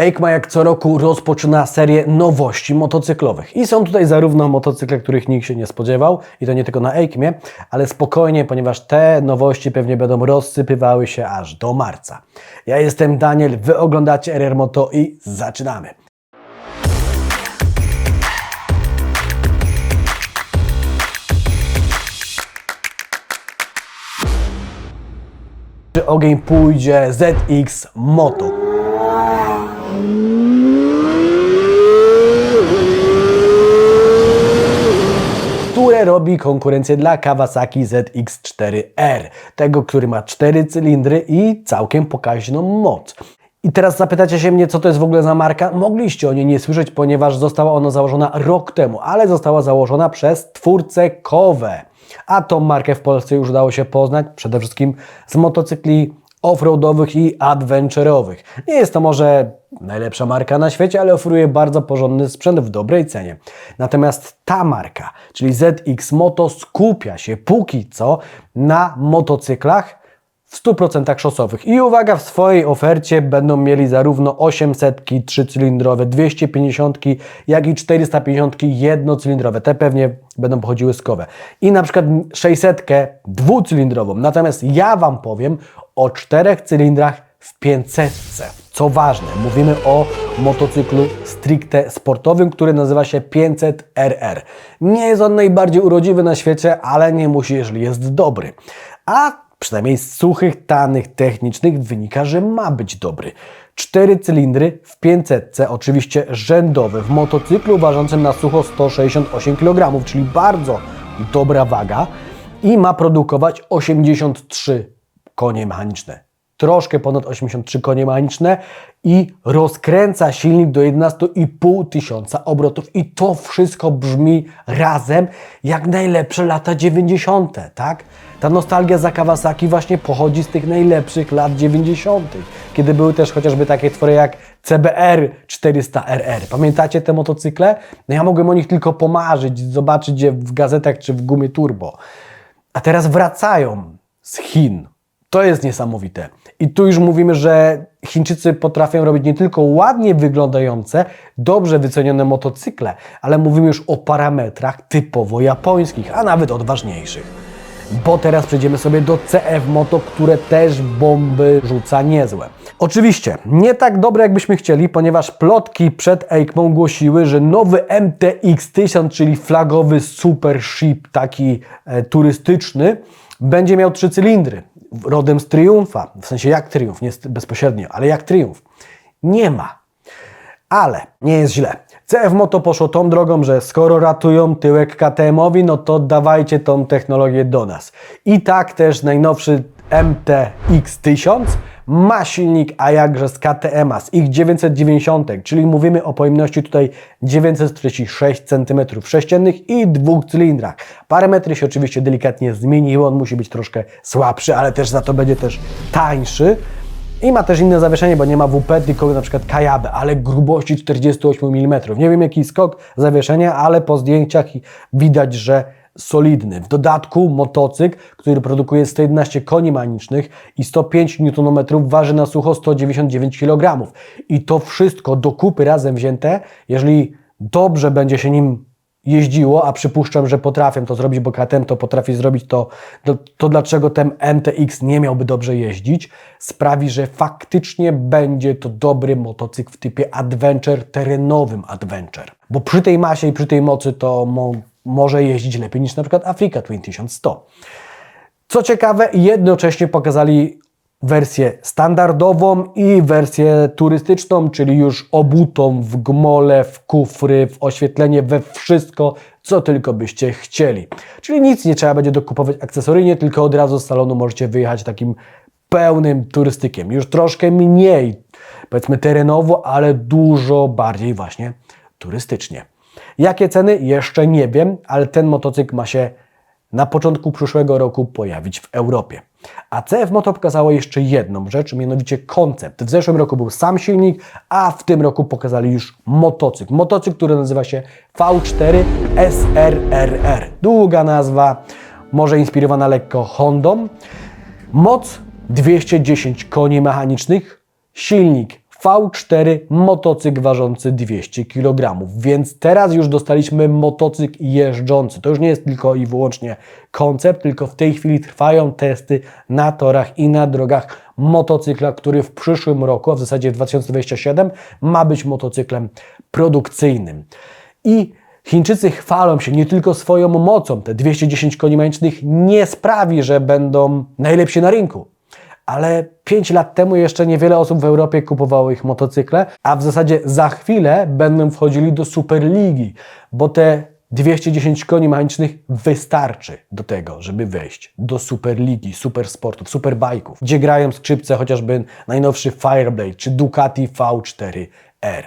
EICMA jak co roku rozpoczyna serię nowości motocyklowych. I są tutaj zarówno motocykle, których nikt się nie spodziewał, i to nie tylko na EICMie, ale spokojnie, ponieważ te nowości pewnie będą rozsypywały się aż do marca. Ja jestem Daniel, wy oglądacie RR Moto i zaczynamy. Czy ogień pójdzie ZX Moto? które robi konkurencję dla Kawasaki ZX4R, tego, który ma cztery cylindry i całkiem pokaźną moc. I teraz zapytacie się mnie, co to jest w ogóle za marka? Mogliście o niej nie słyszeć, ponieważ została ona założona rok temu, ale została założona przez twórcę Kowe. A tą markę w Polsce już udało się poznać przede wszystkim z motocykli offroadowych i adventurowych. Nie jest to może najlepsza marka na świecie, ale oferuje bardzo porządny sprzęt w dobrej cenie. Natomiast ta marka, czyli ZX Moto, skupia się póki co na motocyklach 100% szosowych. I uwaga, w swojej ofercie będą mieli zarówno 800 trzycylindrowe, 250, jak i 450 jednocylindrowe. Te pewnie będą pochodziły z kowe. I na przykład 600 dwucylindrową. Natomiast ja Wam powiem o czterech cylindrach w 500. Co ważne, mówimy o motocyklu stricte sportowym, który nazywa się 500RR. Nie jest on najbardziej urodziwy na świecie, ale nie musi, jeżeli jest dobry. A przynajmniej z suchych danych technicznych wynika, że ma być dobry. Cztery cylindry w 500, oczywiście rzędowe, w motocyklu ważącym na sucho 168 kg, czyli bardzo dobra waga i ma produkować 83 konie mechaniczne. Troszkę ponad 83 konie mechaniczne i rozkręca silnik do 11,5 tysiąca obrotów. I to wszystko brzmi razem jak najlepsze lata 90., tak? Ta nostalgia za Kawasaki właśnie pochodzi z tych najlepszych lat 90., kiedy były też chociażby takie twory jak CBR 400RR. Pamiętacie te motocykle? No ja mogłem o nich tylko pomarzyć, zobaczyć je w gazetach czy w gumie turbo. A teraz wracają z Chin. To jest niesamowite. I tu już mówimy, że Chińczycy potrafią robić nie tylko ładnie wyglądające, dobrze wycenione motocykle, ale mówimy już o parametrach typowo japońskich, a nawet odważniejszych. Bo teraz przejdziemy sobie do CF Moto, które też bomby rzuca niezłe. Oczywiście, nie tak dobre jakbyśmy chcieli, ponieważ plotki przed EICMą głosiły, że nowy MTX 1000, czyli flagowy super ship, taki e, turystyczny, będzie miał trzy cylindry rodem z Triumfa, w sensie jak Triumf, nie bezpośrednio, ale jak Triumf. Nie ma. Ale nie jest źle. CF Moto poszło tą drogą, że skoro ratują tyłek KTM-owi, no to dawajcie tą technologię do nas. I tak też najnowszy MTX 1000 ma silnik, a jakże z KTM-a, z ich 990, czyli mówimy o pojemności tutaj 946 cm3 i dwóch cylindrach. Parametry się oczywiście delikatnie zmieniły, on musi być troszkę słabszy, ale też za to będzie też tańszy. I ma też inne zawieszenie, bo nie ma WP, tylko na przykład Kajabe, ale grubości 48 mm. Nie wiem jaki skok zawieszenia, ale po zdjęciach widać, że solidny. W dodatku motocykl, który produkuje 111 koni mechanicznych i 105 Nm waży na sucho 199 kg. I to wszystko do kupy razem wzięte, jeżeli dobrze będzie się nim jeździło, a przypuszczam, że potrafię to zrobić, bo KTM to potrafi zrobić, to, to, to dlaczego ten MTX nie miałby dobrze jeździć, sprawi, że faktycznie będzie to dobry motocykl w typie adventure, terenowym adventure. Bo przy tej masie i przy tej mocy to może jeździć lepiej niż na przykład Afrika Twin 1100. Co ciekawe, jednocześnie pokazali wersję standardową i wersję turystyczną, czyli już obutą w gmole, w kufry, w oświetlenie, we wszystko, co tylko byście chcieli. Czyli nic nie trzeba będzie dokupować akcesoryjnie, tylko od razu z salonu możecie wyjechać takim pełnym turystykiem. Już troszkę mniej, powiedzmy terenowo, ale dużo bardziej właśnie turystycznie. Jakie ceny? Jeszcze nie wiem, ale ten motocykl ma się na początku przyszłego roku pojawić w Europie. A CF Moto pokazało jeszcze jedną rzecz, mianowicie koncept. W zeszłym roku był sam silnik, a w tym roku pokazali już motocykl. Motocykl, który nazywa się V4 SRRR. Długa nazwa, może inspirowana lekko Hondą. Moc 210 koni mechanicznych, silnik V4 motocykl ważący 200 kg, więc teraz już dostaliśmy motocykl jeżdżący. To już nie jest tylko i wyłącznie koncept, tylko w tej chwili trwają testy na torach i na drogach motocykla, który w przyszłym roku, a w zasadzie w 2027 ma być motocyklem produkcyjnym. I Chińczycy chwalą się nie tylko swoją mocą, te 210 koni mechanicznych nie sprawi, że będą najlepsi na rynku. Ale 5 lat temu jeszcze niewiele osób w Europie kupowało ich motocykle, a w zasadzie za chwilę będą wchodzili do Superligi, bo te 210 koni mechanicznych wystarczy do tego, żeby wejść do Superligi, Supersportów, Superbajków, gdzie grają skrzypce chociażby najnowszy Fireblade czy Ducati V4R.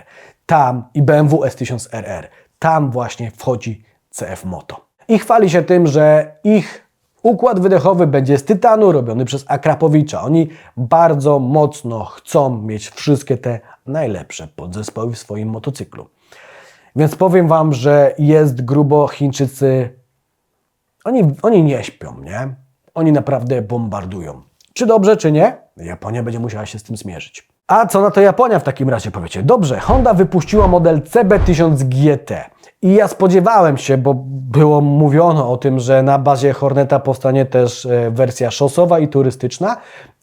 Tam i BMW S1000RR. Tam właśnie wchodzi CF Moto. I chwali się tym, że ich układ wydechowy będzie z tytanu robiony przez Akrapowicza. Oni bardzo mocno chcą mieć wszystkie te najlepsze podzespoły w swoim motocyklu. Więc powiem Wam, że jest grubo. Chińczycy, oni, oni nie śpią, nie? Oni naprawdę bombardują. Czy dobrze, czy nie? Japonia będzie musiała się z tym zmierzyć. A co na to Japonia w takim razie powiecie? Dobrze, Honda wypuściła model CB1000 GT. I ja spodziewałem się, bo było mówiono o tym, że na bazie Horneta powstanie też e, wersja szosowa i turystyczna,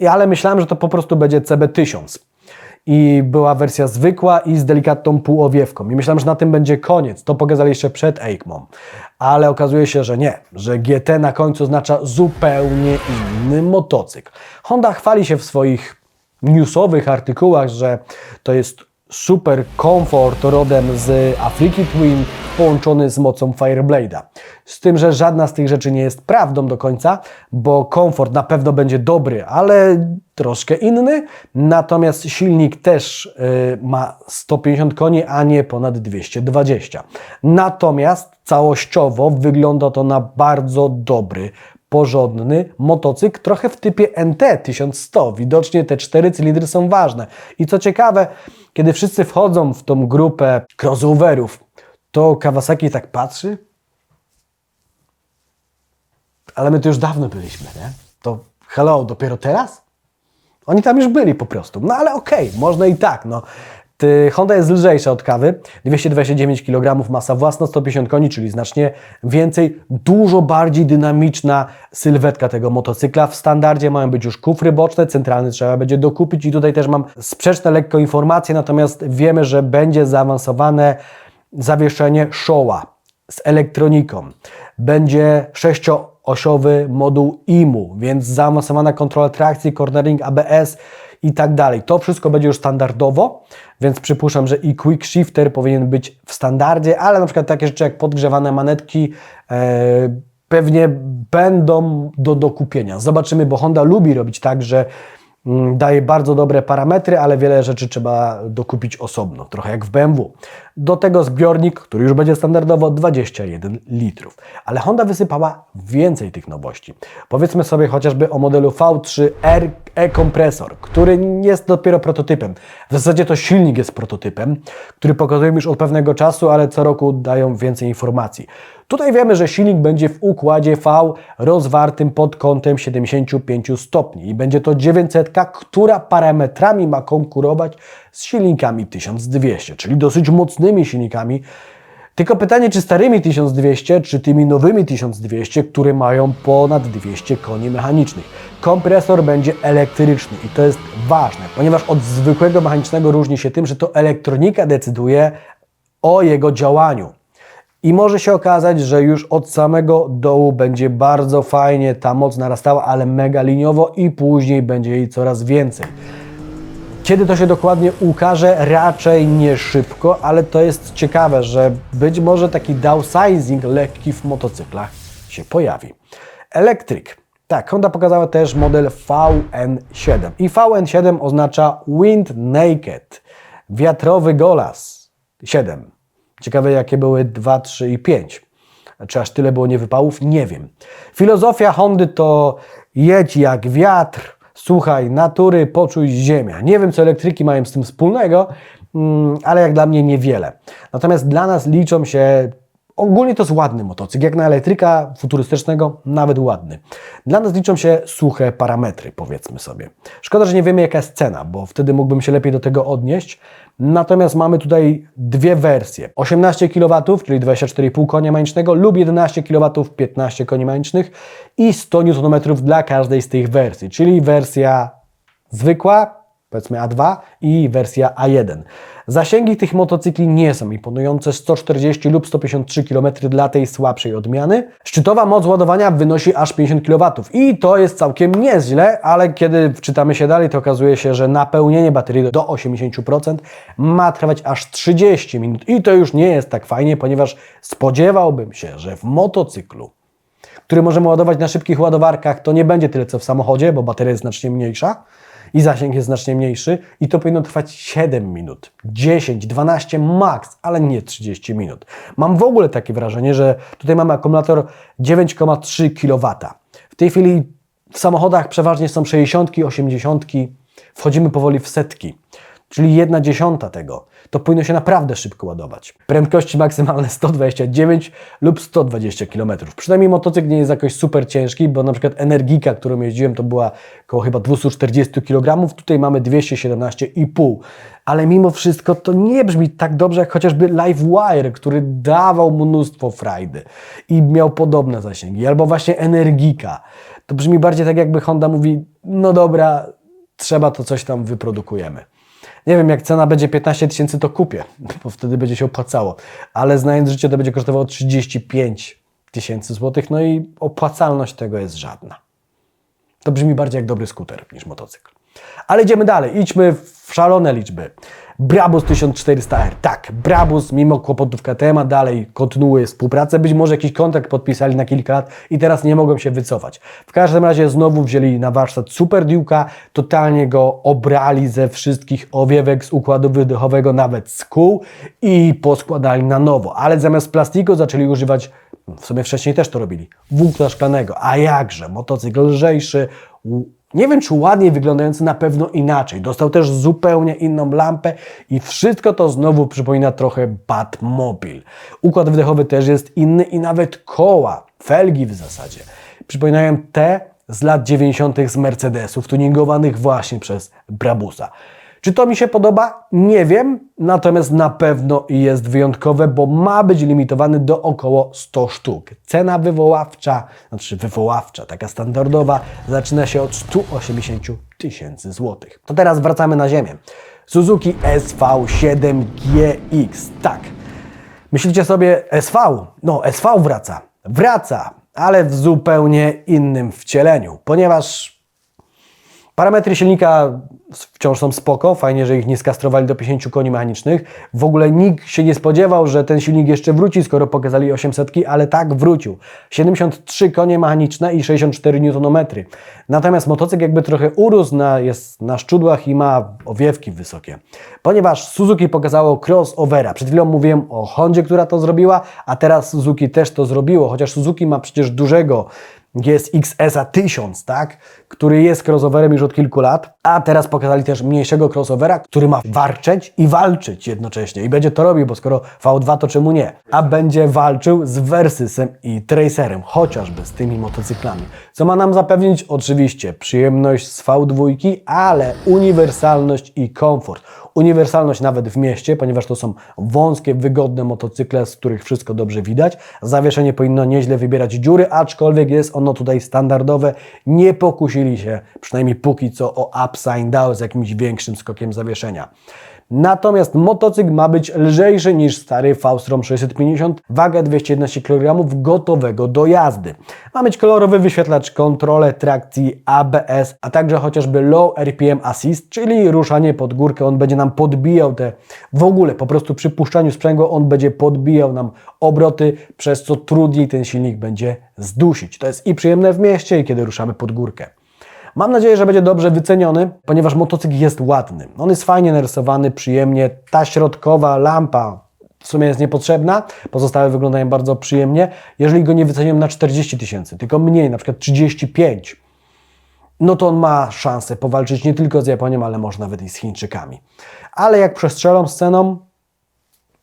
ale myślałem, że to po prostu będzie CB1000 i była wersja zwykła i z delikatną półowiewką. I myślałem, że na tym będzie koniec. To pokazali jeszcze przed EICMą. Ale okazuje się, że nie, że GT na końcu oznacza zupełnie inny motocykl. Honda chwali się w swoich newsowych artykułach, że to jest super komfort rodem z Afryki Twin połączony z mocą Fireblade'a. Z tym, że żadna z tych rzeczy nie jest prawdą do końca, bo komfort na pewno będzie dobry, ale troszkę inny. Natomiast silnik też y, ma 150 koni, a nie ponad 220. Natomiast całościowo wygląda to na bardzo dobry, porządny motocykl, trochę w typie NT 1100. Widocznie te cztery cylindry są ważne. I co ciekawe, kiedy wszyscy wchodzą w tą grupę crossoverów, to Kawasaki tak patrzy, ale my to już dawno byliśmy, nie? To hello, dopiero teraz? Oni tam już byli po prostu. No ale okej, można i tak. No. Honda jest lżejsza od kawy, 229 kg, masa własna, 150 koni, czyli znacznie więcej, dużo bardziej dynamiczna sylwetka tego motocykla. W standardzie mają być już kufry boczne, centralny trzeba będzie dokupić i tutaj też mam sprzeczne lekko informacje, natomiast wiemy, że będzie zaawansowane zawieszenie Showa z elektroniką. Będzie sześcioosiowy moduł IMU, więc zaawansowana kontrola trakcji, cornering, ABS i tak dalej. To wszystko będzie już standardowo, więc przypuszczam, że i quick shifter powinien być w standardzie, ale na przykład takie rzeczy jak podgrzewane manetki e, pewnie będą do dokupienia. Zobaczymy, bo Honda lubi robić tak, że daje bardzo dobre parametry, ale wiele rzeczy trzeba dokupić osobno, trochę jak w BMW. Do tego zbiornik, który już będzie standardowo 21 litrów. Ale Honda wysypała więcej tych nowości. Powiedzmy sobie chociażby o modelu V3R e-kompresor, który jest dopiero prototypem. W zasadzie to silnik jest prototypem, który pokazują już od pewnego czasu, ale co roku dają więcej informacji. Tutaj wiemy, że silnik będzie w układzie V rozwartym pod kątem 75 stopni i będzie to 900, która parametrami ma konkurować z silnikami 1200, czyli dosyć mocnymi silnikami. Tylko pytanie, czy starymi 1200, czy tymi nowymi 1200, które mają ponad 200 koni mechanicznych. Kompresor będzie elektryczny i to jest ważne, ponieważ od zwykłego mechanicznego różni się tym, że to elektronika decyduje o jego działaniu. I może się okazać, że już od samego dołu będzie bardzo fajnie ta moc narastała, ale mega liniowo i później będzie jej coraz więcej. Kiedy to się dokładnie ukaże? Raczej nie szybko, ale to jest ciekawe, że być może taki downsizing lekki w motocyklach się pojawi. Elektryk. Tak, Honda pokazała też model VN7. I VN7 oznacza Wind Naked, wiatrowy golas 7. Ciekawe jakie były 2, 3 i 5. Czy aż tyle było niewypałów? Nie wiem. Filozofia Hondy to jedź jak wiatr, słuchaj natury, poczuj ziemia. Nie wiem, co elektryki mają z tym wspólnego, mm, ale jak dla mnie niewiele. Natomiast dla nas liczą się ogólnie to jest ładny motocykl, jak na elektryka futurystycznego, nawet ładny. Dla nas liczą się suche parametry, powiedzmy sobie. Szkoda, że nie wiemy jaka jest cena, bo wtedy mógłbym się lepiej do tego odnieść. Natomiast mamy tutaj dwie wersje. 18 kW, czyli 24,5 konia mechanicznego lub 11 kW, 15 koni mechanicznych i 100 Nm dla każdej z tych wersji, czyli wersja zwykła, powiedzmy A2 i wersja A1. Zasięgi tych motocykli nie są imponujące 140 lub 153 km dla tej słabszej odmiany. Szczytowa moc ładowania wynosi aż 50 kW i to jest całkiem nieźle, ale kiedy wczytamy się dalej, to okazuje się, że napełnienie baterii do 80% ma trwać aż 30 minut i to już nie jest tak fajnie, ponieważ spodziewałbym się, że w motocyklu który możemy ładować na szybkich ładowarkach, to nie będzie tyle co w samochodzie, bo bateria jest znacznie mniejsza i zasięg jest znacznie mniejszy i to powinno trwać 7 minut, 10, 12 max, ale nie 30 minut. Mam w ogóle takie wrażenie, że tutaj mamy akumulator 9,3 kW. W tej chwili w samochodach przeważnie są 60, 80, wchodzimy powoli w setki czyli 1 dziesiąta tego, to powinno się naprawdę szybko ładować. Prędkości maksymalne 129 lub 120 km. Przynajmniej motocykl nie jest jakoś super ciężki, bo na przykład Energika, którą jeździłem, to była około chyba 240 kg, tutaj mamy 217,5 ale mimo wszystko to nie brzmi tak dobrze jak chociażby Livewire, który dawał mnóstwo frajdy i miał podobne zasięgi, albo właśnie Energika. To brzmi bardziej tak jakby Honda mówi, no dobra, trzeba to coś tam wyprodukujemy. Nie wiem, jak cena będzie 15 tysięcy, to kupię, bo wtedy będzie się opłacało. Ale znając życie, to będzie kosztowało 35 tysięcy złotych, no i opłacalność tego jest żadna. To brzmi bardziej jak dobry skuter niż motocykl. Ale idziemy dalej, idźmy w szalone liczby. Brabus 1400R. Tak, Brabus mimo kłopotów KTM dalej kontynuuje współpracę. Być może jakiś kontrakt podpisali na kilka lat i teraz nie mogą się wycofać. W każdym razie znowu wzięli na warsztat Super Duke'a, totalnie go obrali ze wszystkich owiewek z układu wydechowego, nawet z kół i poskładali na nowo. Ale zamiast plastiku zaczęli używać w sumie wcześniej też to robili. Włókna szklanego. A jakże? Motocykl lżejszy, nie wiem, czy ładniej wyglądający, na pewno inaczej. Dostał też zupełnie inną lampę i wszystko to znowu przypomina trochę Batmobil. Układ wydechowy też jest inny i nawet koła, felgi w zasadzie, przypominają te z lat 90. z Mercedesów, tuningowanych właśnie przez Brabusa. Czy to mi się podoba? Nie wiem, natomiast na pewno jest wyjątkowe, bo ma być limitowany do około 100 sztuk. Cena wywoławcza, znaczy wywoławcza, taka standardowa, zaczyna się od 180 tysięcy złotych. To teraz wracamy na ziemię. Suzuki SV7GX. Tak. Myślicie sobie SV? No, SV wraca. Wraca, ale w zupełnie innym wcieleniu, ponieważ parametry silnika wciąż są spoko, fajnie, że ich nie skastrowali do 50 koni mechanicznych. W ogóle nikt się nie spodziewał, że ten silnik jeszcze wróci, skoro pokazali 800, ale tak wrócił. 73 konie mechaniczne i 64 Nm. Natomiast motocykl jakby trochę urósł, na, jest na szczudłach i ma owiewki wysokie. Ponieważ Suzuki pokazało crossovera. Przed chwilą mówiłem o Hondzie, która to zrobiła, a teraz Suzuki też to zrobiło, chociaż Suzuki ma przecież dużego XS-a 1000, tak? który jest crossoverem już od kilku lat, a teraz pokazali też mniejszego crossovera, który ma warczeć i walczyć jednocześnie i będzie to robił, bo skoro V2 to czemu nie? A będzie walczył z Versysem i Tracerem, chociażby z tymi motocyklami, co ma nam zapewnić oczywiście przyjemność z V2, ale uniwersalność i komfort uniwersalność nawet w mieście, ponieważ to są wąskie, wygodne motocykle, z których wszystko dobrze widać. Zawieszenie powinno nieźle wybierać dziury, aczkolwiek jest ono tutaj standardowe. Nie pokusili się, przynajmniej póki co, o upside down z jakimś większym skokiem zawieszenia. Natomiast motocykl ma być lżejszy niż stary Faustrom 650, waga 211 kg gotowego do jazdy. Ma mieć kolorowy wyświetlacz, kontrolę trakcji ABS, a także chociażby Low RPM Assist, czyli ruszanie pod górkę. On będzie nam podbijał te, w ogóle po prostu przy puszczaniu sprzęgła on będzie podbijał nam obroty, przez co trudniej ten silnik będzie zdusić. To jest i przyjemne w mieście, i kiedy ruszamy pod górkę. Mam nadzieję, że będzie dobrze wyceniony, ponieważ motocykl jest ładny. On jest fajnie narysowany, przyjemnie. Ta środkowa lampa w sumie jest niepotrzebna, pozostałe wyglądają bardzo przyjemnie. Jeżeli go nie wycenią na 40 tysięcy, tylko mniej, na przykład 35, no to on ma szansę powalczyć nie tylko z Japonią, ale może nawet i z Chińczykami. Ale jak przestrzelą z ceną,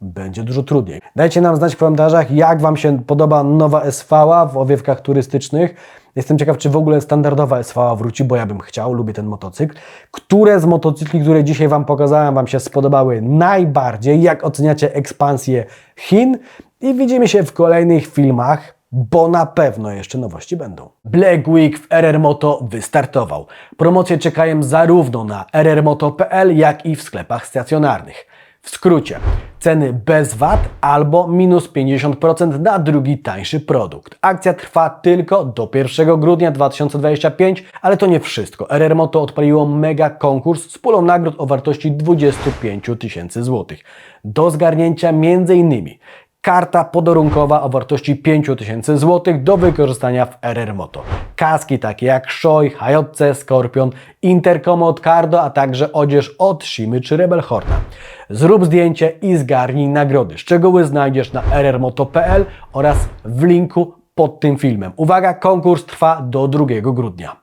będzie dużo trudniej. Dajcie nam znać w komentarzach, jak Wam się podoba nowa SV w owiewkach turystycznych. Jestem ciekaw, czy w ogóle standardowa SV wróci, bo ja bym chciał, lubię ten motocykl. Które z motocykli, które dzisiaj Wam pokazałem, Wam się spodobały najbardziej? Jak oceniacie ekspansję Chin? I widzimy się w kolejnych filmach bo na pewno jeszcze nowości będą. Black Week w RR Moto wystartował. Promocje czekają zarówno na rrmoto.pl, jak i w sklepach stacjonarnych. W skrócie, ceny bez VAT albo minus 50% na drugi tańszy produkt. Akcja trwa tylko do 1 grudnia 2025, ale to nie wszystko. RR Moto odpaliło mega konkurs z pulą nagród o wartości 25 tysięcy złotych. Do zgarnięcia m.in karta podarunkowa o wartości 5000 zł do wykorzystania w RR Moto. Kaski takie jak Shoi, HJC, Scorpion, Intercom od Cardo, a także odzież od Shimy czy Rebel Horna. Zrób zdjęcie i zgarnij nagrody. Szczegóły znajdziesz na rrmoto.pl oraz w linku pod tym filmem. Uwaga, konkurs trwa do 2 grudnia.